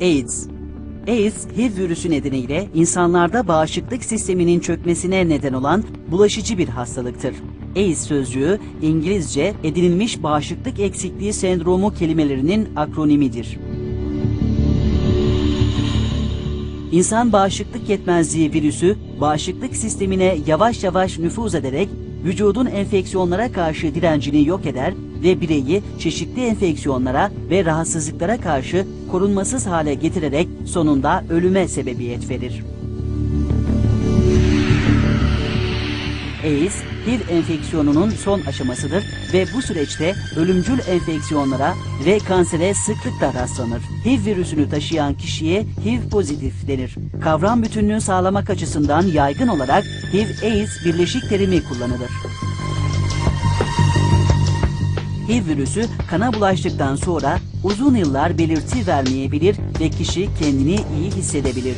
AIDS AIDS, HIV virüsü nedeniyle insanlarda bağışıklık sisteminin çökmesine neden olan bulaşıcı bir hastalıktır. AIDS sözcüğü İngilizce edinilmiş bağışıklık eksikliği sendromu kelimelerinin akronimidir. İnsan bağışıklık yetmezliği virüsü bağışıklık sistemine yavaş yavaş nüfuz ederek vücudun enfeksiyonlara karşı direncini yok eder ve bireyi çeşitli enfeksiyonlara ve rahatsızlıklara karşı korunmasız hale getirerek sonunda ölüme sebebiyet verir. AIDS, HIV enfeksiyonunun son aşamasıdır ve bu süreçte ölümcül enfeksiyonlara ve kansere sıklıkla rastlanır. HIV virüsünü taşıyan kişiye HIV pozitif denir. Kavram bütünlüğü sağlamak açısından yaygın olarak HIV-AIDS birleşik terimi kullanılır. HIV virüsü kana bulaştıktan sonra uzun yıllar belirti vermeyebilir ve kişi kendini iyi hissedebilir.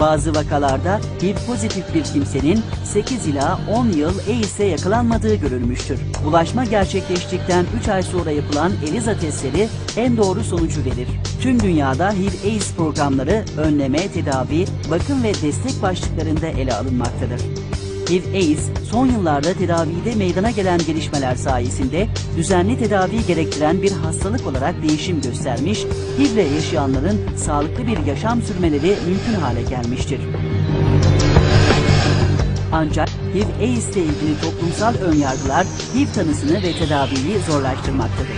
Bazı vakalarda HIV pozitif bir kimsenin 8 ila 10 yıl AIDS'e yakalanmadığı görülmüştür. Bulaşma gerçekleştikten 3 ay sonra yapılan ELISA testleri en doğru sonucu verir. Tüm dünyada HIV-AIDS programları önleme, tedavi, bakım ve destek başlıklarında ele alınmaktadır. HIV-AIDS son yıllarda tedavide meydana gelen gelişmeler sayesinde düzenli tedavi gerektiren bir hastalık olarak değişim göstermiş, HIV yaşayanların sağlıklı bir yaşam sürmeleri mümkün hale gelmiştir. Ancak HIV-AIDS ile ilgili toplumsal önyargılar HIV tanısını ve tedaviyi zorlaştırmaktadır.